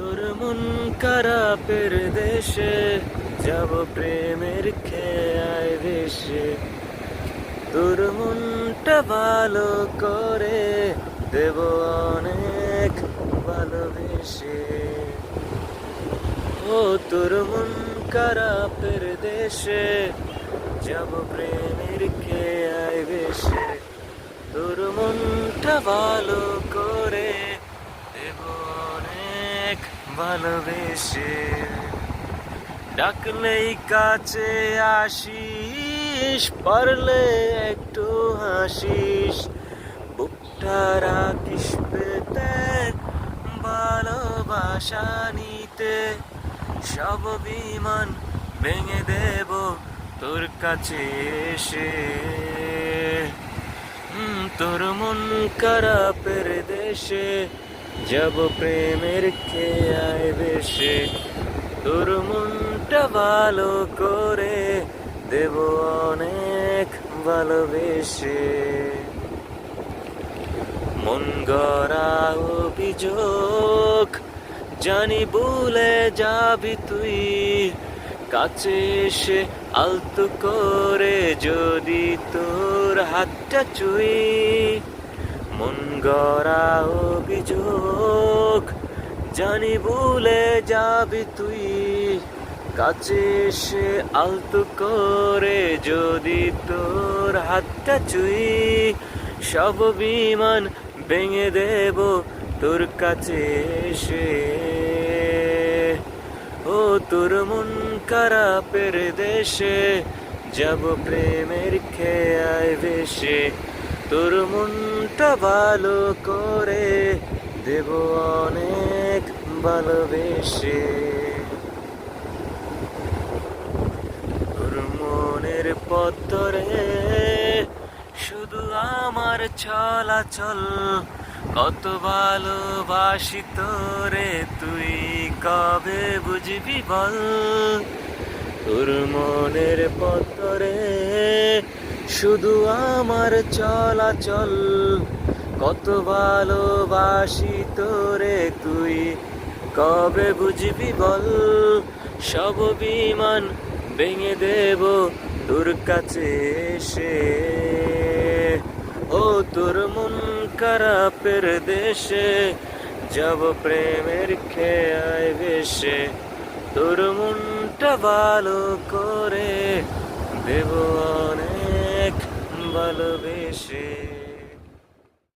তোর মন খারাপের দেশে যাব প্রেমের খেয়ায় বেশে তোর মনটা ভালো করে দেব অনেক ভালোবেসে। ও তোর মন খারাপের দেশে যাব প্রেমের খেয়ায় বেশে তোর মনটা ভালো করে দেব অনেক ভালোবেসে ডাকলেই কাছে আসিস, পারলে একটু হাসিস। বুকটা রাখিস পেতে, ভালোবাসা নিতে। সব বিমান ভেঙে দেব তোর কাছে এসে। তোর মন খারাপের দেশে যাব প্রেমের খেয়ায় বেশে তোর মনটা ভালো করে দেব অনেক ভালোবেসে মন গড়া অভিযোগ জানি ভুলে যাবি তুই কাছে এসে আলতো করে যদি তোর হাতটা চুই মন গড়া অভিযোগ জানি ভুলে যাবি তুই। কাছে এসে আলতো করে যদি তোর হাতটা চুই সব বিমান ভেঙে দেব তোর কাছে এসে। ও তোর মন খারাপের দেশে, যাব প্রেমের খেয়ায় বেশে তোর মনটা ভালো করে দেব অনেক ভালোবেসে। তোর মনের পত্তরে শুধু আমার চলাচল, কত ভালোবাসি তোরে, তুই কবে বুঝবি বল? তোর মনের পত্তরে শুধু আমার চলাচল, কত ভালোবাসি তোরে তুই, কবে বুঝবি বল? সব বিমান ভেঙে দেব তোর কাছে এসে। ও তোর মন খারাপের দেশে, যাব প্রেমের খেয়ায় বেশে তোর মনটা ভালো করে দেব ভালোবেসে